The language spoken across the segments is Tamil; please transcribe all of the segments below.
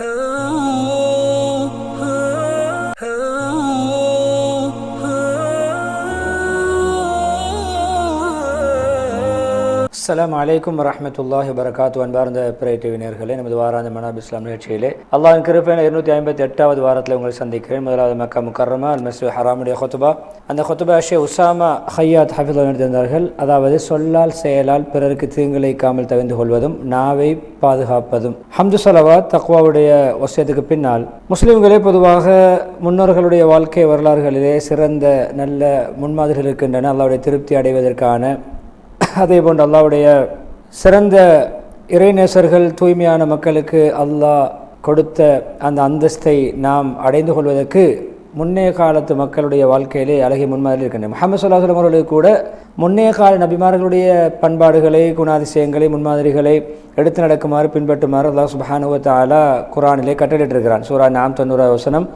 Oh. அஸ்லாம் அலைக்கும் வரஹ்மத்துல்லாஹி வரகாத்து அன்பார்ந்த பிறை டிவினர்களே நமது வாராந்த மனாப் இஸ்லாம் நிகழ்ச்சியிலே அல்லாஹின் கிருப்பையில் இருநூத்தி ஐம்பத்தி எட்டாவது வாரத்தில் உங்களை சந்திக்கிறேன். முதலாவது மக்கா முக்கரமா அல் மஸ்லி ஹராமுடைய ஹொத்துபா. அந்த ஹொத்துபா ஷே உசாமா ஹையாத் ஹஃபில் நடத்திருந்தார்கள் அதாவது சொல்லால் செயலால் பிறருக்கு தீங்கிழைக்காமல் தவிர்ந்து கொள்வதும் நாவை பாதுகாப்பதும். ஹம்து சலவாத் தக்வாவுடைய வசியத்துக்கு பின்னால் முஸ்லிம்களே பொதுவாக முன்னோர்களுடைய வாழ்க்கை வரலாறுகளிலே சிறந்த நல்ல முன்மாதிரிகள் இருக்கின்றன. அல்லாவுடைய திருப்தி அடைவதற்கான அதே போன்று அல்லாவுடைய சிறந்த இறைநேசர்கள் தூய்மையான மக்களுக்கு அல்லாஹ் கொடுத்த அந்த அந்தஸ்தை நாம் அடைந்து கொள்வதற்கு முன்னைய காலத்து மக்களுடைய வாழ்க்கையிலே அழகிய முன்மாதிரி இருக்கின்றன. முகமது சொல்லாஹலம் அவர்களுக்கு கூட முன்னைய கால நபிமார்களுடைய பண்பாடுகளை குணாதிசயங்களை முன்மாதிரிகளை எடுத்து நடக்குமாறு பின்பற்றுமாறு அல்லாஹ் சுபஹானுவ தாலா குரானிலே கட்டளிட்டிருக்கிறான் சூரா நாம் தொண்ணூறு வசனம்.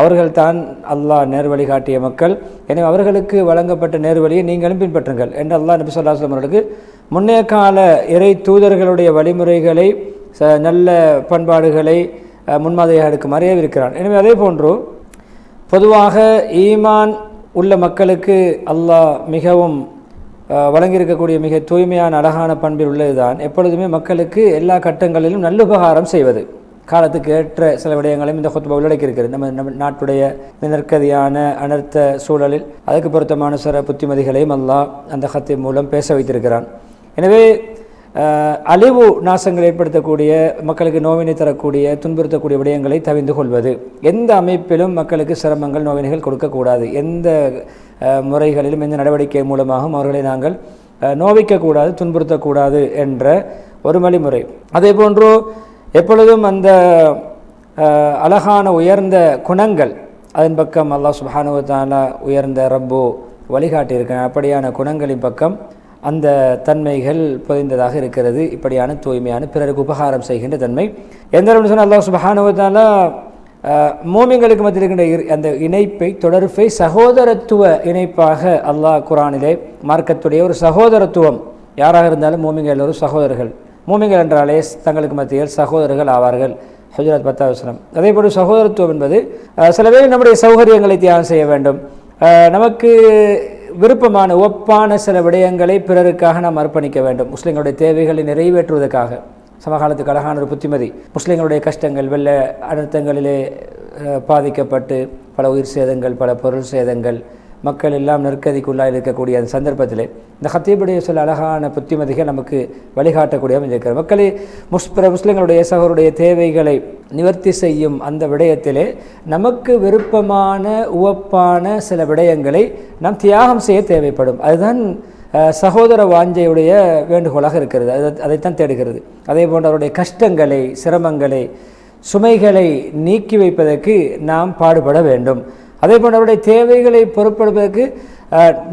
அவர்கள் தான் அல்லாஹ் நேர்வழி காட்டிய மக்கள். எனவே அவர்களுக்கு வழங்கப்பட்ட நேர்வழியை நீங்களும் பின்பற்றுங்கள் என்று அல்லாஹ் நபி சொல்லா அவர்களுக்கு முன்னைய கால இறை தூதர்களுடைய வழிமுறைகளை ச நல்ல பண்பாடுகளை முன்மாதிரியாக எடுக்குமாறு இருக்கிறான் எனவே அதே போன்று பொதுவாக ஈமான் உள்ள மக்களுக்கு அல்லாஹ் மிகவும் வழங்கியிருக்கக்கூடிய மிக தூய்மையான அழகான பண்பில் உள்ளதுதான். எப்பொழுதுமே மக்களுக்கு எல்லா கட்டங்களிலும் நல்லுபகாரம் செய்வது. காலத்துக்கு ஏற்ற சில விடயங்களையும் இந்த ஹொத்பா உள்ளடக்கியிருக்கிறது. நம்ம நம்ம நாட்டுடைய நெருக்கதியான அனர்த்த சூழலில் அதுக்கு பொருத்தமான சில புத்திமதிகளையும் அல்லாஹ் அந்த ஹத்தி மூலம் பேச வைத்திருக்கிறான். எனவே அழிவு நாசங்கள் ஏற்படுத்தக்கூடிய மக்களுக்கு நோவினை தரக்கூடிய துன்புறுத்தக்கூடிய விடயங்களை தவிந்து கொள்வது. எந்த அமைப்பிலும் மக்களுக்கு சிரமங்கள் நோவினைகள் கொடுக்கக்கூடாது. எந்த முறைகளிலும் எந்த நடவடிக்கை மூலமாகவும் அவர்களை நாங்கள் நோவிக்கக்கூடாது துன்புறுத்தக்கூடாது என்ற ஒரு வழிமுறை. அதே போன்று எப்பொழுதும் அந்த அழகான உயர்ந்த குணங்கள் அதன் பக்கம் அல்லாஹ் சுப்ஹானஹு உயர்ந்த ரப்பு வழிகாட்டி இருக்கிறான் அப்படியான குணங்களின் பக்கம் அந்த தன்மைகள் புதைந்ததாக இருக்கிறது. இப்படியான தூய்மையான பிறருக்கு உபகாரம் செய்கின்ற தன்மை. எந்த அளவுன்னு சொன்னால் அல்லாஹ் சுப்ஹானஹு வ மத்தியில் இருக்கின்ற அந்த இணைப்பை தொடர்பை சகோதரத்துவ இணைப்பாக அல்லாஹ் குரானிலே மார்க்கத்துடைய ஒரு சகோதரத்துவம் யாராக இருந்தாலும் மோமிங்கள் எல்லோரும் சகோதரர்கள். மூமிகள் என்றாலே தங்களுக்கு மத்தியில் சகோதரர்கள் ஆவார்கள். ஹஜரத் பத்தாவசனம் அதே போல சகோதரத்துவம் என்பது சில பேர் நம்முடைய சௌகரியங்களை தியாகம் செய்ய வேண்டும். நமக்கு விருப்பமான ஒப்பான சில விடயங்களை பிறருக்காக நாம் அர்ப்பணிக்க வேண்டும். முஸ்லிம்களுடைய தேவைகளை நிறைவேற்றுவதற்காக. சமகாலத்துக்கு அழகான ஒரு புத்திமதி. முஸ்லிம்களுடைய கஷ்டங்கள் வெள்ள அனர்த்தங்களிலே பாதிக்கப்பட்டு பல உயிர் சேதங்கள் பல பொருள் சேதங்கள் மக்கள் எல்லாம் நெருக்கதிக்குள்ளாக இருக்கக்கூடிய அந்த சந்தர்ப்பத்தில் இந்த ஹத்தீபுடைய சில அழகான புத்திமதிகள் நமக்கு வழிகாட்டக்கூடியவும் இருக்கிறது மக்களை முஸ்பிர முஸ்லிம்களுடைய சகோருடைய தேவைகளை நிவர்த்தி செய்யும் அந்த விடயத்திலே நமக்கு விருப்பமான உவப்பான சில விடயங்களை நாம் தியாகம் செய்ய தேவைப்படும். அதுதான் சகோதர வாஞ்சையுடைய வேண்டுகோளாக இருக்கிறது. அது அதைத்தான் தேடுகிறது. அதே போன்ற அவருடைய கஷ்டங்களை சிரமங்களை சுமைகளை நீக்கி வைப்பதற்கு நாம் பாடுபட வேண்டும். அதே போல் அவருடைய தேவைகளை பொறுப்படுவதற்கு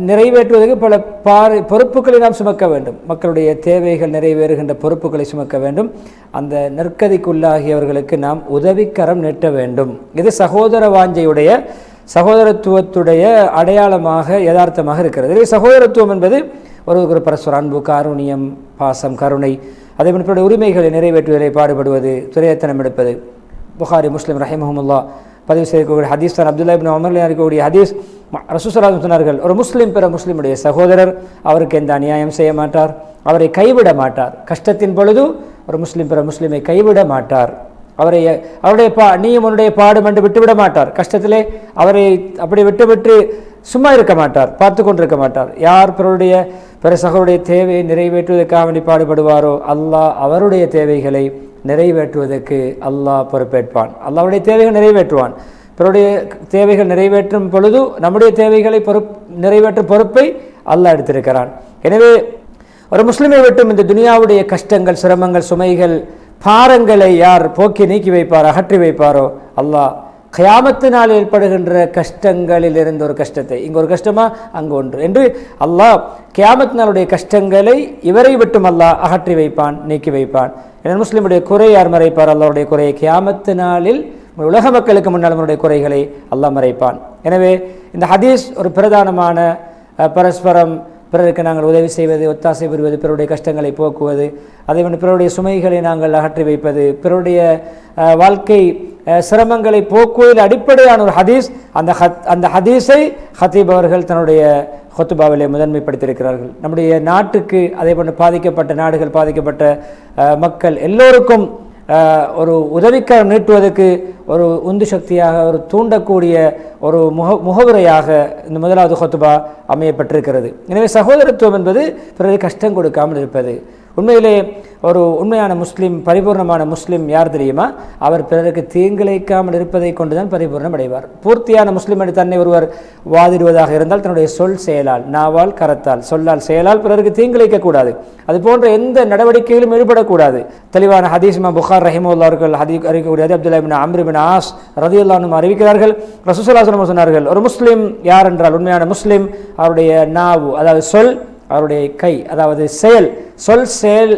நிறைவேற்றுவதற்கு பல பாரு பொறுப்புகளை நாம் சுமக்க வேண்டும். மக்களுடைய தேவைகள் நிறைவேறுகின்ற பொறுப்புகளை சுமக்க வேண்டும். அந்த நெருக்கதிக்குள்ளாகியவர்களுக்கு நாம் உதவிக்கரம் நீட்ட வேண்டும். இது சகோதர வாஞ்சையுடைய சகோதரத்துவத்துடைய அடையாளமாக யதார்த்தமாக இருக்கிறது. இதில் சகோதரத்துவம் என்பது ஒரு பரஸ்பர அன்பு காருணியம் பாசம் கருணை அதே போன்ற உரிமைகளை நிறைவேற்றுவதை பாடுபடுவது துரையத்தனம் எடுப்பது. புகாரி முஸ்லிம் ரஹிமஹமுல்லா பதிவு செய்யக்கூடிய ஹதீஸ் தான் அப்துல்லா இப்னு அமர்ல இருக்கக்கூடிய ஹதீஸ். ரசூசலாதம் சொன்னார்கள் ஒரு முஸ்லீம் பிற முஸ்லீமுடைய சகோதரர் அவருக்கு எந்த அநியாயம் செய்ய மாட்டார் அவரை கைவிட மாட்டார். கஷ்டத்தின் பொழுது ஒரு முஸ்லீம் பிற முஸ்லீமை கைவிட மாட்டார். அவரை அவருடைய பா நீயும் உன்னுடைய பாடும் என்று விட்டுவிட மாட்டார். கஷ்டத்திலே அவரை அப்படி விட்டுவிட்டு சும்மா இருக்க மாட்டார் பார்த்து கொண்டிருக்க மாட்டார். யார் பிறருடைய பிற சகோருடைய தேவையை நிறைவேற்றுவதற்காக வேண்டி பாடுபடுவாரோ அல்லாஹ் அவருடைய தேவைகளை நிறைவேற்றுவதற்கு அல்லாஹ் பொறுப்பேற்பான். அல்லாவுடைய தேவைகள் நிறைவேற்றுவான். பிறருடைய தேவைகள் நிறைவேற்றும் பொழுது நம்முடைய தேவைகளை பொறுப் நிறைவேற்றும் பொறுப்பை அல்லாஹ் எடுத்திருக்கிறான். எனவே ஒரு முஸ்லிமை விட்டும் இந்த துனியாவுடைய கஷ்டங்கள் சிரமங்கள் சுமைகள் பாரங்களை யார் போக்கி நீக்கி வைப்பார் அகற்றி வைப்பாரோ அல்லாஹ் கயாமத்தினால் ஏற்படுகின்ற கஷ்டங்களில் இருந்து ஒரு கஷ்டத்தை இங்கே ஒரு கஷ்டமா அங்கு ஒன்று என்று அல்லாஹ் கியாமத்தினாலுடைய கஷ்டங்களை இவரை விட்டும் அல்லாஹ் அகற்றி வைப்பான் நீக்கி வைப்பான். என முஸ்லீமுடைய குறை யார் மறைப்பார்? அல்லாவுடைய குறையை கியாமத்து நாளில் உலக மக்களுக்கு முன்னால் அவருடைய குறைகளை அல்லாஹ் மறைப்பான். எனவே இந்த ஹதீஸ் ஒரு பிரதானமான பரஸ்பரம் பிறருக்கு நாங்கள் உதவி செய்வது ஒத்தாசை பெறுவது பிறருடைய கஷ்டங்களை போக்குவது அதே போன்று பிறருடைய சுமைகளை நாங்கள் அகற்றி வைப்பது பிறருடைய வாழ்க்கை சிரமங்களை போக்குவதில் அடிப்படையான ஒரு ஹதீஸ் அந்த ஹத் அந்த ஹதீஸை ஹத்தீப் அவர்கள் தன்னுடைய ஹொத்துபாவிலே முதன்மைப்படுத்தியிருக்கிறார்கள். நம்முடைய நாட்டுக்கு அதே போன்று பாதிக்கப்பட்ட நாடுகள் பாதிக்கப்பட்ட மக்கள் எல்லோருக்கும் ஒரு உதவிக்கரம் நீட்டுவதற்கு ஒரு உந்து சக்தியாக ஒரு தூண்டக்கூடிய ஒரு முக முகவுரையாக இந்த முதலாவது ஹொத்துபா அமையப்பட்டிருக்கிறது. எனவே சகோதரத்துவம் என்பது பிறகு கஷ்டம் கொடுக்காமல் இருப்பது. உண்மையிலே ஒரு உண்மையான முஸ்லீம் பரிபூர்ணமான முஸ்லீம் யார் தெரியுமா? அவர் பிறருக்கு தீங்கிழைக்காமல் இருப்பதை கொண்டுதான் பரிபூர்ணம் அடைவார். பூர்த்தியான முஸ்லீம் என்று தன்னை ஒருவர் வாதிடுவதாக இருந்தால் தன்னுடைய சொல் செயலால் நாவால் கரத்தால் சொல்லால் செயலால் பிறருக்கு தீங்கிழைக்கக்கூடாது அது போன்ற எந்த நடவடிக்கையிலும் ஈடுபடக்கூடாது. தெளிவான ஹதீஸ்மா புகார் ரஹிமுல்லா அவர்கள் ஹதி அறிவிக்கக்கூடியது அப்துல்லா பின் அம்ரு பின் ஆஸ் ரதியுல்லானும் அறிவிக்கிறார்கள். ரசூசுல்லாசனம் சொன்னார்கள் ஒரு முஸ்லீம் யார் என்றால் உண்மையான முஸ்லீம் அவருடைய நாவு அதாவது சொல் அவருடைய கை அதாவது செயல் சொல் செயல்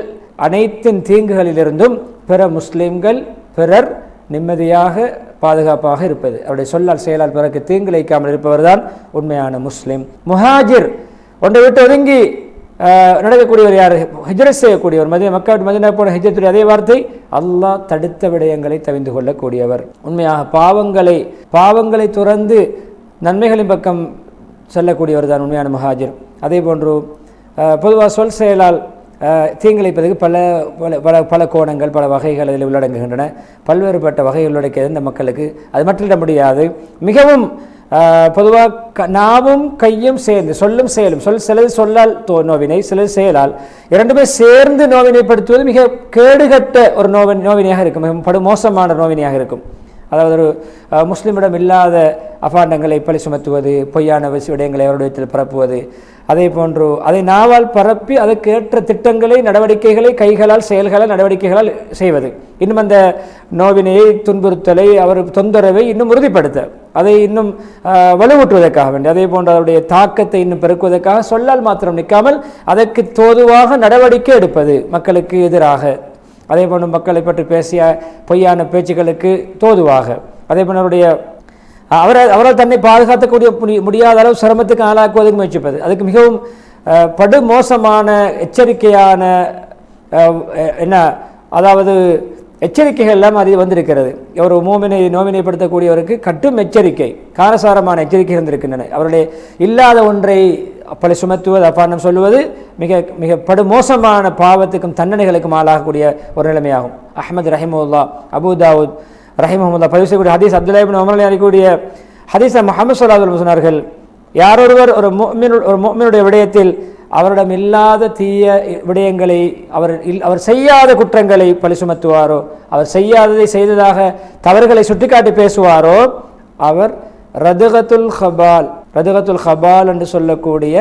அனைத்தின் தீங்குகளிலிருந்தும் பிற முஸ்லீம்கள் பிறர் நிம்மதியாக பாதுகாப்பாக இருப்பது. அவருடைய சொல்லால் செயலால் பிறகு தீங்கு இழைக்காமல் இருப்பவர்தான் உண்மையான முஸ்லீம். முஹாஜிர் ஒன்றை விட்டு ஒதுங்கி நடக்கக்கூடியவர் யார்? ஹிஜ்ரத் செய்யக்கூடியவர். மதிய மக்கள் மதினா போன ஹிஜ்ரத்துடைய அதே வார்த்தை அல்லாஹ் தடுத்த விடயங்களை தவிந்து கொள்ளக்கூடியவர். உண்மையாக பாவங்களை பாவங்களை துறந்து நன்மைகளின் பக்கம் செல்லக்கூடியவர் தான் உண்மையான மஹாஜிர். அதே போன்று பொதுவாக சொல் செயலால் தீங்கிழைப்பதற்கு பல பல பல பல கோணங்கள் பல வகைகள் அதில் உள்ளடங்குகின்றன. பல்வேறுபட்ட வகைகள் உள்ளடக்கியது இந்த மக்களுக்கு. அது மட்டுமிட முடியாது. மிகவும் பொதுவாக க நாவும் கையும் சேர்ந்து சொல்லும் செயலும் சொல் சிலது சொல்லால் தோ நோவினை சிலது செயலால் இரண்டுமே சேர்ந்து நோவினைப்படுத்துவது மிக கேடுகட்ட ஒரு நோவி நோவினையாக இருக்கும். மிக படு மோசமான நோவினையாக இருக்கும். அதாவது ஒரு முஸ்லீமிடம் முஸ்லிமிடம் இல்லாத அபாண்டங்களை பழி சுமத்துவது பொய்யான விடயங்களை அவருடையத்தில் பரப்புவது அதே போன்று அதை நாவால் பரப்பி அதற்கு ஏற்ற திட்டங்களை நடவடிக்கைகளை கைகளால் செயல்களால் நடவடிக்கைகளால் செய்வது. இன்னும் அந்த நோவினையை துன்புறுத்தலை அவர் தொந்தரவை இன்னும் உறுதிப்படுத்த அதை இன்னும் வலுவூட்டுவதற்காக வேண்டி அதே போன்று அவருடைய தாக்கத்தை இன்னும் பெருக்குவதற்காக சொல்லால் மாத்திரம் நிற்காமல் அதற்கு தோதுவாக நடவடிக்கை எடுப்பது மக்களுக்கு எதிராக. அதே போன்று மக்களை பற்றி பேசிய பொய்யான பேச்சுக்களுக்கு தோதுவாக. அதே போன்று அவருடைய அவரை அவரால் தன்னை பாதுகாத்தக்கூடிய முடி- முடியாத அளவு சிரமத்துக்கு ஆளாக்குவதற்கு முயற்சிப்பது. அதுக்கு மிகவும் படுமோசமான படு மோசமான எச்சரிக்கையான என்ன அதாவது எச்சரிக்கைகள் எல்லாம் அது வந்திருக்கிறது. ஒரு மோமினை நோமினைப்படுத்தக்கூடியவருக்கு கட்டும் எச்சரிக்கை காரசாரமான எச்சரிக்கை இருந்திருக்கின்றன அவருடைய இல்லாத ஒன்றை அப்பளை சுமத்துவது அப்பாண்டம் சொல்லுவது மிக மிக படுமோசமான பாவத்துக்கும் தண்டனைகளுக்கும் ஆளாகக்கூடிய ஒரு நிலைமையாகும். அஹமது ரஹிமுல்லா அபுதாவுத் ரஹிமஹமுல்லா பதிவு செய்யக்கூடிய ஹதீஸ் அப்துல்லா இப்னு உமர் அறியக்கூடிய ஹதீஸை முஹம்மது சொல்லாஹ் சொன்னார்கள் யாரொருவர் ஒரு மோமினு ஒரு மோமினுடைய விடயத்தில் அவரிடம் இல்லாத தீய விடயங்களை அவர் இல்- அவர் செய்யாத குற்றங்களை பழி சுமத்துவாரோ அவர் செய்யாததை செய்ததாக தவறுகளை சுட்டிக்காட்டி பேசுவாரோ அவர் ரதுகத்துல் ஹபால் ரஜகத்துல் ஹபால் என்று சொல்லக்கூடிய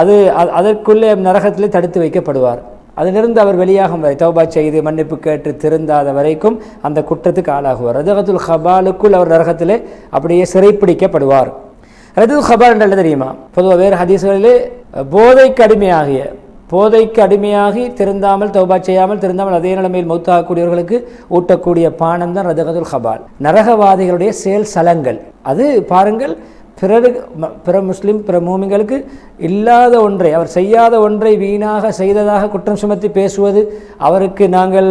அது அதற்குள்ளே நரகத்திலே தடுத்து வைக்கப்படுவார். அதிலிருந்து அவர் வெளியாகும் வரை தௌபா செய்து மன்னிப்பு கேட்டு திருந்தாத வரைக்கும் அந்த குற்றத்துக்கு ஆளாகுவார். ரஜகத்துல் ஹபாலுக்குள் அவர் நரகத்திலே அப்படியே சிறைப்பிடிக்கப்படுவார். ரதுல் ஹபால் என்ற தெரியுமா? பொதுவாக வேறு ஹதீஸ்களிலே போதைக்கு அடிமையாகிய போதைக்கு அடிமையாகி திருந்தாமல் தௌபா செய்யாமல் திருந்தாமல் அதே நிலைமையில் மௌத்தாகக்கூடியவர்களுக்கு ஊட்டக்கூடிய பானம் தான் ரதகதுல் ஹபால் நரகவாதிகளுடைய செயல் சலங்கள். அது பாருங்கள் பிறரு பிற முஸ்லீம் பிற மூமிங்களுக்கு இல்லாத ஒன்றை அவர் செய்யாத ஒன்றை வீணாக செய்ததாக குற்றம் சுமத்தி பேசுவது அவருக்கு நாங்கள்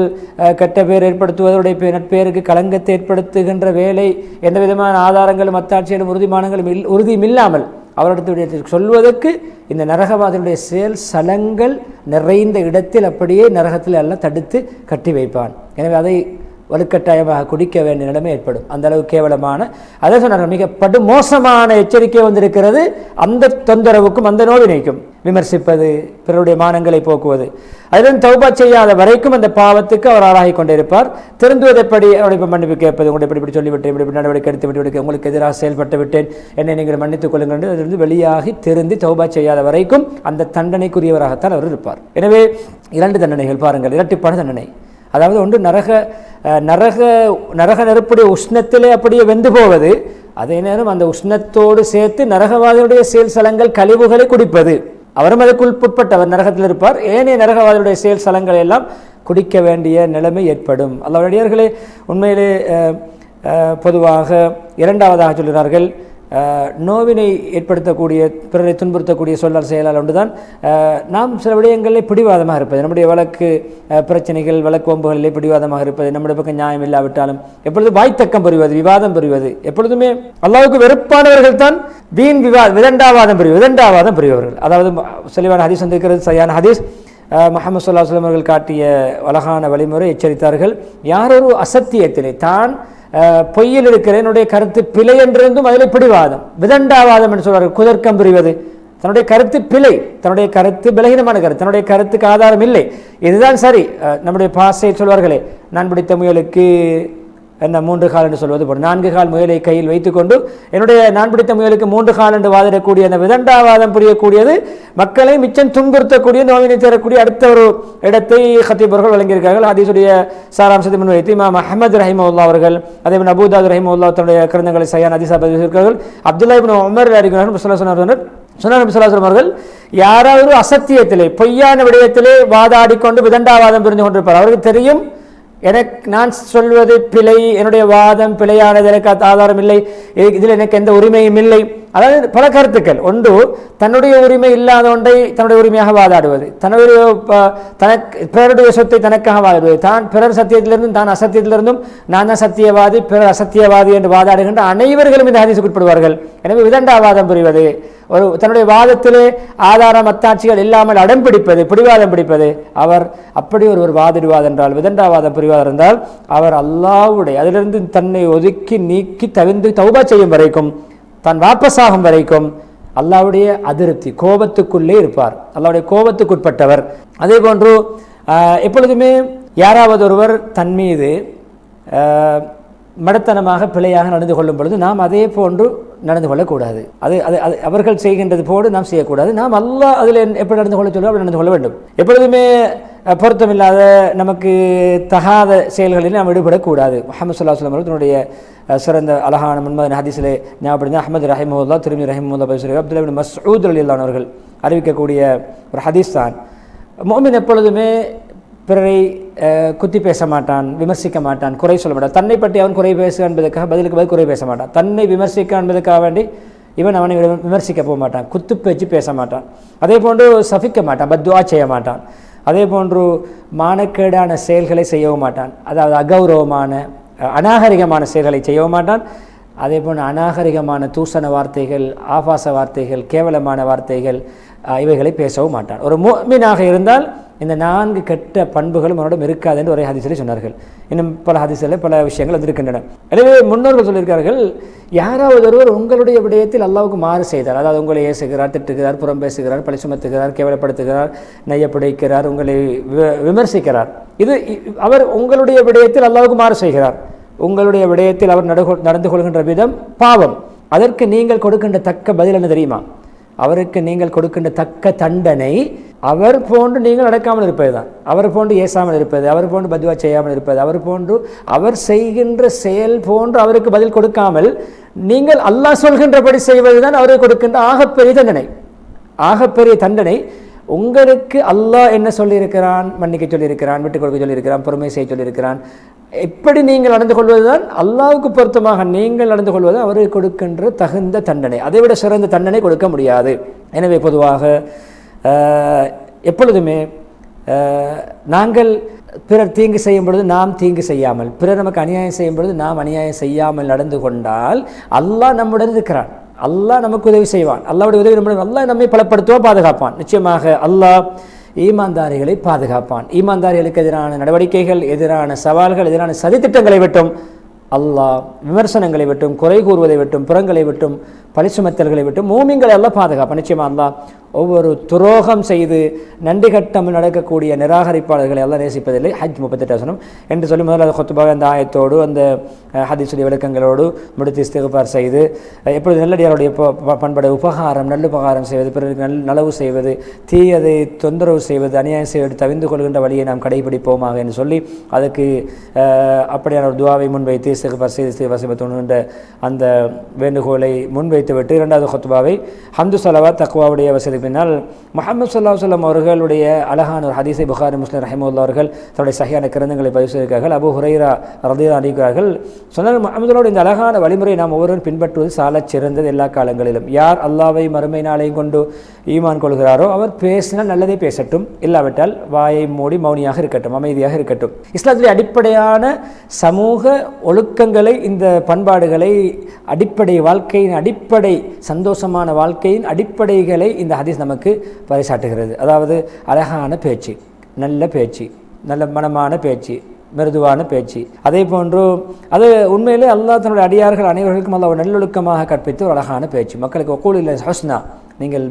கெட்ட பேர் ஏற்படுத்துவதோடைய பே- நட்பேருக்கு களங்கத்தை ஏற்படுத்துகின்ற வேலை எந்த விதமான ஆதாரங்களும் அத்தாட்சியிலும் உறுதிமானங்களும் இல் உறுதியும் இல்லாமல் அவரிடத்துடைய சொல்வதற்கு இந்த நரகவாதிகளுடைய செயல் சலங்கள் நிறைந்த இடத்தில் அப்படியே நரகத்தில் எல்லாம் தடுத்து கட்டி வைப்பான். எனவே அதை வலுக்கட்டாயமாக குடிக்க வேண்டிய நிலைமை ஏற்படும். அந்த அளவு கேவலமான அதை சொன்னார்கள் மிக படு மோசமான எச்சரிக்கை வந்திருக்கிறது. அந்த தொந்தரவுக்கும் அந்த நோவினைக்கும் விமர்சிப்பது பிறருடைய மானங்களை போக்குவது. அதிலும் தௌபா செய்யாத வரைக்கும் அந்த பாவத்துக்கு அவர் ஆளாகி கொண்டிருப்பார். திருந்துவதெப்படி அவருடைய மன்னிப்பு கேட்பது உங்களை இப்படி இப்படி சொல்லிவிட்டேன் இப்படி இப்படி நடவடிக்கை எடுத்து விட்டு உங்களுக்கு எதிராக செயல்பட்டு விட்டேன் என்னை நீங்கள் மன்னித்துக் கொள்ளுங்கள் அதிலிருந்து வெளியாகி திருந்தி தௌபா செய்யாத வரைக்கும் அந்த தண்டனைக்குரியவராகத்தான் அவர் இருப்பார். எனவே இரண்டு தண்டனைகள் பாருங்கள் இரட்டிப்பான தண்டனை. அதாவது ஒன்று நரக நரக நரக நெருப்புடைய உஷ்ணத்திலே அப்படியே வெந்து போவது அதே நேரம் அந்த உஷ்ணத்தோடு சேர்த்து நரகவாதியுடைய செயல் சலங்கள் கழிவுகளை குடிப்பது. அவரும் அதற்குள் உட்பட்டவர் நரகத்தில் இருப்பார். ஏனைய நரகவாதியுடைய செயல் சலங்களை எல்லாம் குடிக்க வேண்டிய நிலைமை ஏற்படும். அல்லாவுடையர்களே உண்மையிலே பொதுவாக இரண்டாவதாக சொல்கிறார்கள். நோவினை ஏற்படுத்தக்கூடிய பிறரை துன்புறுத்தக்கூடிய சொல்லால் செயலால் ஒன்றுதான். நாம் சில விடயங்களில் பிடிவாதமாக இருப்பது. நம்முடைய வழக்கு பிரச்சனைகள் வழக்கு ஒம்புகளிலே பிடிவாதமாக இருப்பது. நம்முடைய பக்கம் நியாயம் இல்லாவிட்டாலும் எப்பொழுதும் வாய்த்தக்கம் புரிவது விவாதம் புரிவது எப்பொழுதுமே அல்லாவுக்கு வெறுப்பானவர்கள் தான் வீண் விவா விதண்டாவாதம் புரிவு விதண்டாவாதம் புரிபவர்கள். அதாவது செலிவான ஹதீஸ் வந்திருக்கிறது சரியான ஹதீஸ். முகமது முஹம்மது அவர்கள் காட்டிய அழகான வழிமுறை எச்சரித்தார்கள். யாரொரு அசத்தியத்திலே தான் பொய்யில் இருக்கிற என்னுடைய கருத்து பிழை என்றிருந்தும் அதில் பிடிவாதம். விதண்டாவாதம் என்று சொல்வார்கள். குதர்க்கம் புரிவது. தன்னுடைய கருத்து பிழை தன்னுடைய கருத்து பலகீனமான கருத்து தன்னுடைய கருத்துக்கு ஆதாரம் இல்லை. இதுதான் சரி. நம்முடைய பாசை சொல்வார்களே நான் பிடித்த முயலுக்கு என்ன மூன்று கால் என்று சொல்வது போல். நான்கு கால் முயலை கையில் வைத்துக்கொண்டு என்னுடைய நான் பிடித்த முயலுக்கு மூன்று கால் என்று வாதிடக்கூடிய அந்த விதண்டாவாதம் புரியக்கூடியது மக்களை மிச்சம் துன்புறுத்தக்கூடிய நோவினை தரக்கூடிய அடுத்த ஒரு இடத்தை ஹத்தீபர்கள் வழங்கியிருக்கார்கள் ஹதீஸுடைய சாராம்சத்தை முன்வைத்து இமாம் அஹமது ரஹிமுல்லா அவர்கள் அதே போல் அபுதாத் ரஹிமுல்லா தன்னுடைய கிரந்தங்களை சையான் அதிசா பதிவிருக்கிறார்கள் அப்துல்லா இபின் உமர் அறிகிறார்கள் சொன்னார் சொன்னார் நபி அவர்கள் யாராவது அசத்தியத்திலே பொய்யான விடயத்திலே வாதாடி கொண்டு விதண்டாவாதம் புரிந்து கொண்டிருப்பார். அவருக்கு தெரியும் எனக்கு நான் சொல்வது பிழை என்னுடைய வாதம் பிழையானது எனக்கு அது ஆதாரம் இல்லை இது- இதில் எனக்கு எந்த உரிமையும் இல்லை. அதாவது பல கருத்துக்கள். ஒன்று தன்னுடைய உரிமை இல்லாத ஒன்றை தன்னுடைய உரிமையாக வாதாடுவது. தன்னுடைய தனக்கு பிறருடைய சொத்தை தனக்காக வாதாடுவது. தான் பிறர் சத்தியத்திலிருந்தும் தான் அசத்தியத்திலிருந்தும் நான் தான் சத்தியவாதி பிறர் அசத்தியவாதி என்று வாதாடுகின்ற அனைவர்களும் இந்த ஹதீஸ் குறிப்பிடுவார்கள் எனவே விதண்டாவாதம் புரிவது. ஒரு தன்னுடைய வாதத்திலே ஆதாரம் அத்தாட்சிகள் இல்லாமல் அடம் பிடிப்பது பிடிவாதம் பிடிப்பது. அவர் அப்படி ஒரு ஒரு வாதிடுவார் என்றால் விதண்டாவாதம் புரிவார் என்றால் அவர் அல்லாவுடைய அதிலிருந்து தன்னை ஒதுக்கி நீக்கி தவிர்ந்து தௌபா செய்யும் வரைக்கும் தான் வாபஸாகும் வரைக்கும் அல்லாவுடைய அதிருப்தி கோபத்துக்குள்ளே இருப்பார். அல்லாவுடைய கோபத்துக்குட்பட்டவர். அதே போன்று எப்பொழுதுமே யாராவது ஒருவர் தன் மீது மடத்தனமாக பிழையாக நடந்து கொள்ளும் பொழுது நாம் அதே போன்று நடந்து கொள்ளக்கூடாது. அது அது அது அவர்கள் செய்கின்றது போடு நாம் செய்யக்கூடாது. நாம் அல்லா அதில் எப்படி நடந்து கொள்ள சொல்லுவோம் அப்படி நடந்து கொள்ள வேண்டும். எப்பொழுதுமே பொருத்தமில்லாத நமக்கு தகாத செயல்களில் நாம் ஈடுபடக்கூடாது. முஹம்மது சுல்லா சொல்லம் வஸல்லம் தன்னுடைய சிறந்த அழகான முன்மதன் ஹதீஸிலே ஞாபகம் அஹமது ரஹிமுல்லா திருமி ரஹிமுல்லா பேசுகிற அப்துல்லா மசூத் மஸ்ஊத் அவர்கள் அறிவிக்கக்கூடிய ஒரு ஹதீஸ் தான். மோமின் எப்பொழுதுமே பிறரை குத்தி பேச மாட்டான் விமர்சிக்க மாட்டான் குறை சொல்ல மாட்டான். தன்னை பற்றி அவன் குறை பேச என்பதற்காக பதிலுக்கு பதில் குறை பேச மாட்டான். தன்னை விமர்சிக்க என்பதற்காக வேண்டி இவன் அவனை விமர்சிக்க போக மாட்டான். குத்து பேச்சு பேச மாட்டான். அதே போன்று சபிக்க மாட்டான் பத்வா செய்ய மாட்டான். அதே போன்று மானக்கேடான செயல்களை செய்யவும் மாட்டான். அதாவது அகௌரவமான அநாகரிகமான செயல்களை செய்யவும் மாட்டான். அதே போன்று அநாகரிகமான தூசண வார்த்தைகள் ஆபாச வார்த்தைகள் கேவலமான வார்த்தைகள் இவைகளை பேசவும் மாட்டான். ஒரு மீனாக இருந்தால் இந்த நான்கு கெட்ட பண்புகளும் அவனிடம் இருக்காது என்று ஒரே ஹதீஸில் சொன்னார்கள். இன்னும் பல ஹதீஸில் பல விஷயங்கள் வந்திருக்கின்றன. எனவே முன்னோர்கள் சொல்லியிருக்கார்கள் யாராவது ஒருவர் உங்களுடைய விடயத்தில் அல்லாவுக்கு மாறு செய்தார். அதாவது உங்களை ஏசுகிறார் திட்டுகிறார் புறம் பேசுகிறார் பழி சுமத்துகிறார் கேவலப்படுத்துகிறார் நெய்யப்படைக்கிறார் உங்களை வி- விமர்சிக்கிறார். இது அவர் உங்களுடைய விடயத்தில் அல்லாவுக்கு மாறு செய்கிறார். உங்களுடைய விடயத்தில் அவர் நடந்து கொள்கின்ற விதம் பாவம். அதற்கு நீங்கள் கொடுக்கின்ற தக்க பதில் என்ன தெரியுமா? அவருக்கு நீங்கள் கொடுக்கின்ற தக்க தண்டனை அவர் போன்று நீங்கள் நடக்காமல் இருப்பது தான் அவர் போன்று ஏசாமல் இருப்பது அவர் போன்று பதுவா செய்யாமல் இருப்பது அவர் போன்று அவர் செய்கின்ற செயல் போன்று அவருக்கு பதில் கொடுக்காமல் நீங்கள் அல்லாஹ் சொல்கின்றபடி செய்வது தான் அவருக்கு கொடுக்கின்ற ஆகப்பெரிய தண்டனை. ஆகப்பெரிய தண்டனை. உங்களுக்கு அல்லாஹ் என்ன சொல்லியிருக்கிறான் மன்னிக்க சொல்லியிருக்கிறான் விட்டுக் கொடுக்க சொல்லியிருக்கிறான் பொறுமை செய்ய சொல்லியிருக்கிறான். எப்படி நீங்கள் நடந்து கொள்வதுதான் அல்லாவுக்கு பொருத்தமாக நீங்கள் நடந்து கொள்வது அவருக்கு கொடுக்கின்ற தகுந்த தண்டனை. அதை விட சிறந்த தண்டனை கொடுக்க முடியாது. எனவே பொதுவாக எப்பொழுதுமே நாங்கள் பிறர் தீங்கு செய்யும் பொழுது நாம் தீங்கு செய்யாமல் பிறர் நமக்கு அநியாயம் செய்யும் பொழுது நாம் அநியாயம் செய்யாமல் நடந்து கொண்டால் அல்லாஹ் நம்முடன் இருக்கிறான். அல்லாஹ் நமக்கு உதவி செய்வான். அல்லாவுடைய உதவி நம்ம அல்லாஹ் நம்மை பலப்படுத்துவான் பாதுகாப்பான். நிச்சயமாக அல்லாஹ் ஈமான்தாரிகளை பாதுகாப்பான். ஈமான்தாரிகளுக்கு எதிரான நடவடிக்கைகள் எதிரான சவால்கள் எதிரான சதித்திட்டங்களை விட்டும் அல்லாஹ் விமர்சனங்களை விட்டும் குறை கூறுவதை விட்டும் புறங்களை விட்டும் பழி சுமத்தல்களை விட்டு மூமிங்களை எல்லாம் பாதுகாப்பு நிச்சயமாக இருந்தால் ஒவ்வொரு துரோகம் செய்து நன்றி கட்டம் நடக்கக்கூடிய நிராகரிப்பாளர்களை எல்லாம் நேசிப்பதில்லை. ஹஜ் முப்பத்தெட்டு வசனம். என்று சொல்லி முதல்ல கொத்துபாக அந்த ஆயத்தோடு அந்த அஹ், விளக்கங்களோடு முடித்து இஸ்திகுபார் செய்து எப்பொழுது நல்லடியாருடைய ப- ப- பண்பட உபகாரம் நல்லுபகாரம் செய்வது பிறருக்கு நல் நலவு செய்வது தீயதை தொந்தரவு செய்வது அநியாயம் செய்வது தவிர்ந்து கொள்கின்ற வழியை நாம் கடைபிடிப்போமாக என்று சொல்லி அதுக்கு அப்படியான ஒரு துவாவை முன்வைத்து இஸ்திகுபார் செய்து இஸ்திகுபார் செய்வது அந்த வேண்டுகோளை முன்வைத்து முடித்துவிட்டு இரண்டாவது ஹொத்பாவை ஹம்து சலவா தக்வாவுடைய வசதிப்பினால் முகமது சல்லா சொல்லம் அவர்களுடைய அழகான ஒரு ஹதீஸை புகாரி முஸ்லிம் ரஹிமுல்லா அவர்கள் தன்னுடைய சகியான கிரந்தங்களை பதிவு செய்திருக்கிறார்கள். அபு ஹுரைரா ரதியா அறிவிக்கிறார்கள் சொன்னால் முகமதுலோட இந்த அழகான வழிமுறை நாம் ஒவ்வொருவரும் பின்பற்றுவது சாலச் சிறந்தது எல்லா காலங்களிலும். யார் அல்லாவை மறுமை நாளையும் கொண்டு ஈமான் கொள்கிறாரோ அவர் பேசினால் நல்லதே பேசட்டும். இல்லாவிட்டால் வாயை மூடி மௌனியாக இருக்கட்டும் அமைதியாக இருக்கட்டும். இஸ்லாத்துடைய அடிப்படையான சமூக ஒழுக்கங்களை இந்த பண்பாடுகளை அடிப்படை வாழ்க்கையின் அடிப்படை அடிப்படை சந்தோஷமான வாழ்க்கையின் அடிப்படைகளை இந்த ஹதீஸ் நமக்கு பறைசாட்டுகிறது அதாவது அழகான பேச்சு நல்ல பேச்சு நல்ல மனமான பேச்சு மிருதுவான பேச்சு. அதே போன்று அது உண்மையிலே அல்லா தன்னுடைய அடியார்கள் அனைவர்களுக்கும் அல்ல ஒரு நல்லொழுக்கமாக கற்பித்து ஒரு அழகான பேச்சு. மக்களுக்கு ஒக்கூல் இல்லை ஹஸ்னா. நீங்கள்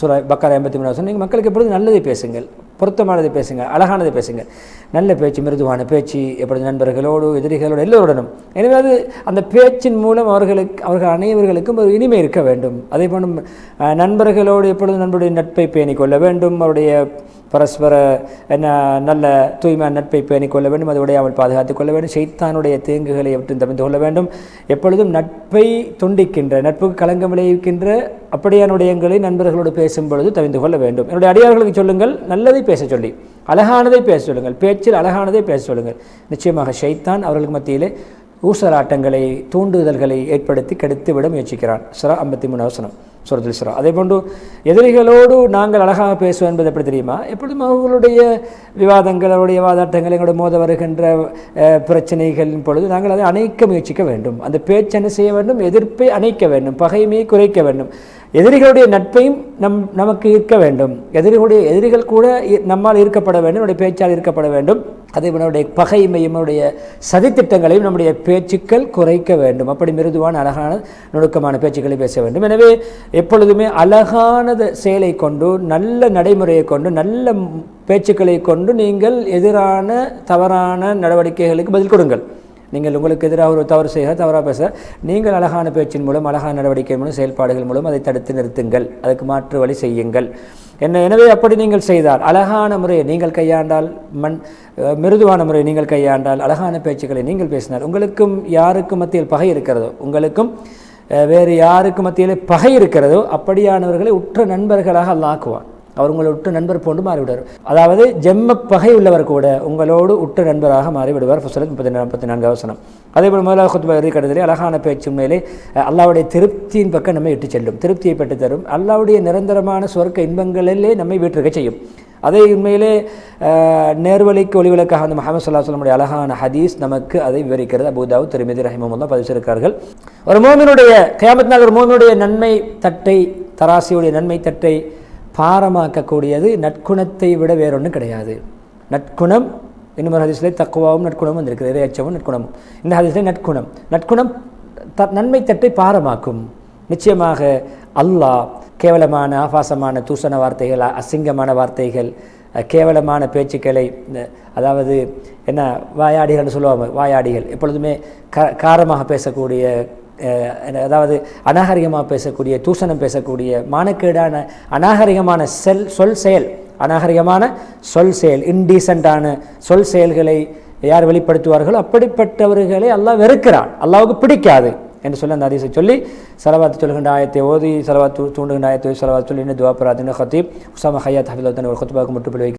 சுர பக்கார எண்பத்தி மூணு நீங்கள் மக்களுக்கு எப்பொழுது நல்லதை பேசுங்கள் பொருத்தமானதை பேசுங்கள் அழகானதை பேசுங்கள். நல்ல பேச்சு மிருதுவான பேச்சு எப்பொழுது நண்பர்களோடு எதிரிகளோடு எல்லோருடனும். எனவே அது அந்த பேச்சின் மூலம் அவர்களுக்கு அவர்கள் அனைவர்களுக்கும் ஒரு இனிமை இருக்க வேண்டும். அதே போன்று நண்பர்களோடு எப்பொழுதும் நண்பருடைய நட்பை பேணிக் கொள்ள வேண்டும் அவருடைய பரஸ்பர என்ன நல்ல தூய்மையான நட்பை பேணிக் கொள்ள வேண்டும் அதை உடையாமல் பாதுகாத்துக் கொள்ள வேண்டும் சைத்தானுடைய தேங்குகளை விட்டு தவிர்த்து கொள்ள வேண்டும். எப்பொழுதும் நட்பை துண்டிக்கின்ற நட்புக்கு களங்கம் விளைவிக்கின்ற அப்படியான விடயங்களை நண்பர்களோடு பேசும் பொழுது தவிர்த்து கொள்ள வேண்டும். என்னுடைய அடியார்களுக்கு சொல்லுங்கள் நல்லதை பேச சொல்லி. அழகானதை பேச சொல்லுங்கள். பேச்சில் அழகானதை பேச சொல்லுங்கள். நிச்சயமாக ஷைத்தான் அவர்களுக்கு மத்தியிலே ஊசலாட்டங்களை தூண்டுதல்களை ஏற்படுத்தி கெடுத்து விட முயற்சிக்கிறான் சிரா ஐம்பத்தி மூணு அவசரம் சுரத்தில் சிரா. அதே போன்று எதிரிகளோடு நாங்கள் அழகாக பேசுவோம் என்பது எப்படி தெரியுமா? எப்படியும் அவர்களுடைய விவாதங்கள் அவருடைய வாதாட்டங்கள் எங்களுடைய மோத வருகின்ற பிரச்சனைகளின் பொழுது நாங்கள் அதை அணைக்க முயற்சிக்க வேண்டும். அந்த பேச்சு என்ன செய்ய வேண்டும்? எதிர்ப்பை அணைக்க வேண்டும். பகைமையை குறைக்க வேண்டும். எதிரிகளுடைய நட்பையும் நம் நமக்கு இருக்க வேண்டும். எதிரிகளுடைய எதிரிகள் கூட இ- நம்மால் ஈர்க்கப்பட வேண்டும். நம்முடைய பேச்சால் ஈர்க்கப்பட வேண்டும். அதே போல நம்முடைய பகைமையும் நம்முடைய சதித்திட்டங்களையும் நம்முடைய பேச்சுக்கள் குறைக்க வேண்டும். அப்படி மிருதுவான அழகான நுணுக்கமான பேச்சுக்களை பேச வேண்டும். எனவே எப்பொழுதுமே அழகானது செயலை கொண்டு நல்ல நடைமுறையை கொண்டு நல்ல பேச்சுக்களை கொண்டு நீங்கள் எதிரான தவறான நடவடிக்கைகளுக்கு பதில் கொடுங்கள். நீங்கள் உங்களுக்கு எதிராக ஒரு தவறு செய்க தவறாக பேச நீங்கள் அழகான பேச்சின் மூலம் அழகான நடவடிக்கை மூலம் செயல்பாடுகள் மூலம் அதை தடுத்து நிறுத்துங்கள். அதுக்கு மாற்று வழி செய்யுங்கள். என்ன எனவே அப்படி நீங்கள் செய்தால் அழகான முறையை நீங்கள் கையாண்டால் மண் மிருதுவான முறையை நீங்கள் கையாண்டால் அழகான பேச்சுக்களை நீங்கள் பேசினால் உங்களுக்கும் யாருக்கும் மத்தியில் பகை இருக்கிறதோ உங்களுக்கும் வேறு யாருக்கு மத்தியில் பகை இருக்கிறதோ அப்படியானவர்களை உற்ற நண்பர்களாக அல்லாக்குவான் அவர் உங்களை உற்ற நண்பர் போன்று மாறிவிடுவார். அதாவது ஜெம்ம பகை உள்ளவர் கூட உங்களோடு உற்ற நண்பராக மாறிவிடுவார். ஃபுசலத் முப்பத்தி நாற்பத்தி நான்கு அவசனம் அதே போல் முதலாக குத்துபா இறுதி கட்டத்திலே அழகான பேச்சு மேலே அல்லாவுடைய திருப்தியின் பக்கம் நம்மை இட்டு செல்லும். திருப்தியை பெற்று தரும். அல்லாவுடைய நிரந்தரமான சொர்க்க இன்பங்களிலே நம்மை வீட்டிருக்க செய்யும். அதை உண்மையிலே நேர்வழிக்கு ஒளிவிளக்காக அந்த முகமது சல்லா சொல்லமுடைய அழகான ஹதீஸ் நமக்கு அதை விவரிக்கிறது. அபுதாவு திருமதி ரஹிமமுல்லா பதிவிச்சிருக்கிறார்கள் ஒரு மோமினுடைய கியாமத் ஒரு மோமினுடைய நன்மை தட்டை தராசியுடைய நன்மை தட்டை பாரமாக்கக்கூடியது நற்குணத்தை விட வேறொன்றும் கிடையாது. நற்குணம் இன்னும் ஒரு ஹதீஸ்லே தக்குவாவும் நற்குணமும் வந்திருக்கிறது இறையச்சமும் நற்குணமும். இந்த ஹதீஸ்லே நற்குணம். நற்குணம் த நன்மை தட்டை பாரமாக்கும். நிச்சயமாக அல்லாஹ் கேவலமான ஆபாசமான தூசண வார்த்தைகள் அசிங்கமான வார்த்தைகள் கேவலமான பேச்சுக்களை அதாவது என்ன வாயாடிகள்னு சொல்லுவாங்க. வாயாடிகள். எப்பொழுதுமே க காரமாக பேசக்கூடிய அதாவது அநாகரிகமாக பேசக்கூடிய தூசணம் பேசக்கூடிய மானக்கேடான அநாகரிகமான செல் சொல் செயல் அநாகரிகமான சொல் செயல் இன்டீசண்டான சொல் செயல்களை யார் வெளிப்படுத்துவார்களோ அப்படிப்பட்டவர்களை அல்லாஹ் வெறுக்கிறான். அல்லாவுக்கு பிடிக்காது என்று சொல்லி அந்த அதிசை சொல்லி சலவாத்து சொல்கின்ற ஆயத்தை ஓதி சலவாத்து தூண்டுகின்ற ஆயத்தை ஓதி சலவாத்து சொல்லி துவா பிரார்த்தனை ஹத்தீப் உசாம ஹையாத் ஹபில் ஒரு குத்துபாவுக்கு முற்றுப்புள்ளி